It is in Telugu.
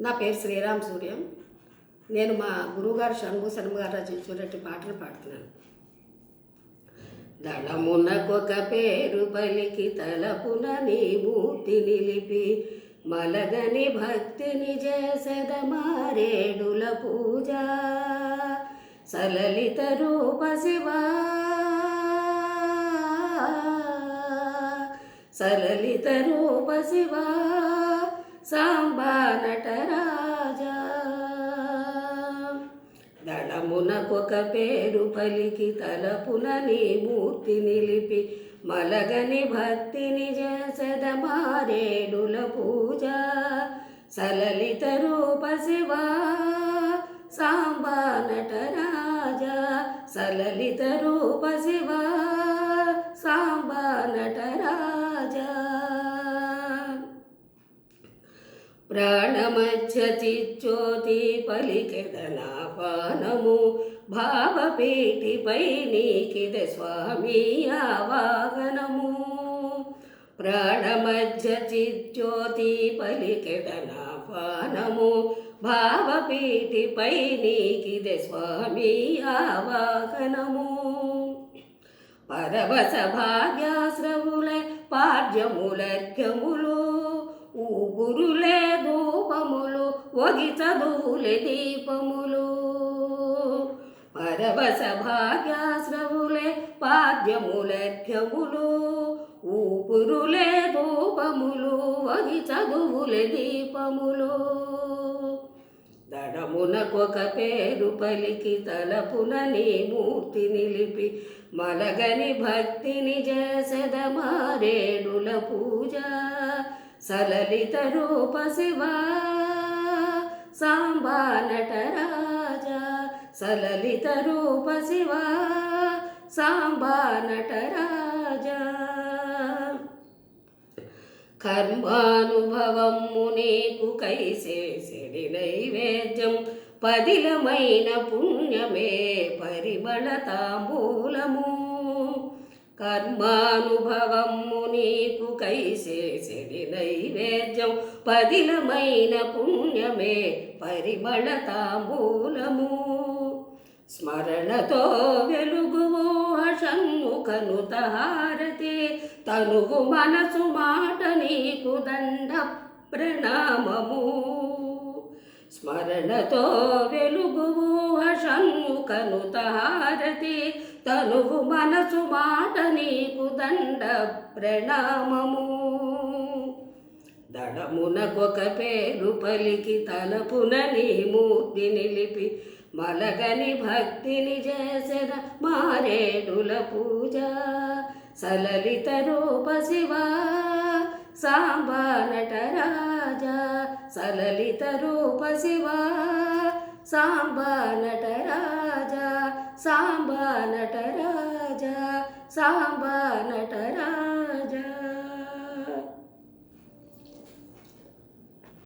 నా పేరు శ్రీరామ్ సూర్యం. నేను మా గురువుగారు షణ్ము శర్మ గారు రచించినటువంటి పాటలు పాడుతున్నాను. దళమునకొక పేరు పలికి తలపున నీ మూర్తి నిలిపి మలగని భక్తిని చేసెద మారేడుల పూజ. సలలిత రూప శివా. సలలిత రూప శివా. సాంబా నటరాజా దళమునకొక పేరు పలికి తలపున నీ మూర్తి నిలిపి మలగని భక్తిని చేసెద మారేడుల పూజ. సలలిత రూప శివా సాంబా నటరాజా సలలిత రూప శివ ప్రాణమధ్య చిచ్చోతి పలికెదనా పానము. భావపీఠిపై నీకిద స్వామి ఆవాహనము. ప్రాణమధ్య చిచ్చోతి పలికెదనా పానము. భావపీఠిపై నీకిద స్వామి ఆవాహనము. పరవశ భాగ్యాశ్రముల పాడ్యములర్ఘములు ఊగురులే దీపములు ఒగి చదువులే దీపములు. పరవశ భాగ్యాశ్రములే పాద్యములర్ఘ్యములు. ఊపురులే ధూపములు వగి చదువులే దీపములు. దడమునకొక పేరు పలికి తలపున నీ మూర్తి నిలిపి మలగని భక్తిని చేసెద మారేడుల పూజ. సలలిత రూప శివా సాంబా నటరాజా సలలిత రూప శివా సాంబా నటరాజా కర్మానుభవము నీకు కైసేసిడి నైవేద్యం పదిలమైన పుణ్యమే పరిమళ తాంబూలము. కర్మానుభవము నీకు కైసేసిడి నైవేద్యం పదిలమైన పుణ్యమే పరిమళ తాంబూలము స్మరణతో వెలుగువో షణ్ముఖను హారతి తనుగు మనసు మాట నీకు దండ ప్రణామము స్మరణతో వెలుగువు షణ్ముఖను హారతి తనుగు మనసు మాట నీకు దండ ప్రణామము. దడమునకొక పేరు పలికి తలపున నీ మూర్తి నిలిపి మలగని భక్తిని చేసిన మారేడుల పూజ. సలలిత రూప శివా సాంబానటరా సలలిత రూప శివా సాంబా నటరాజా సాంబా నటరాజా సాంబా నటరాజా.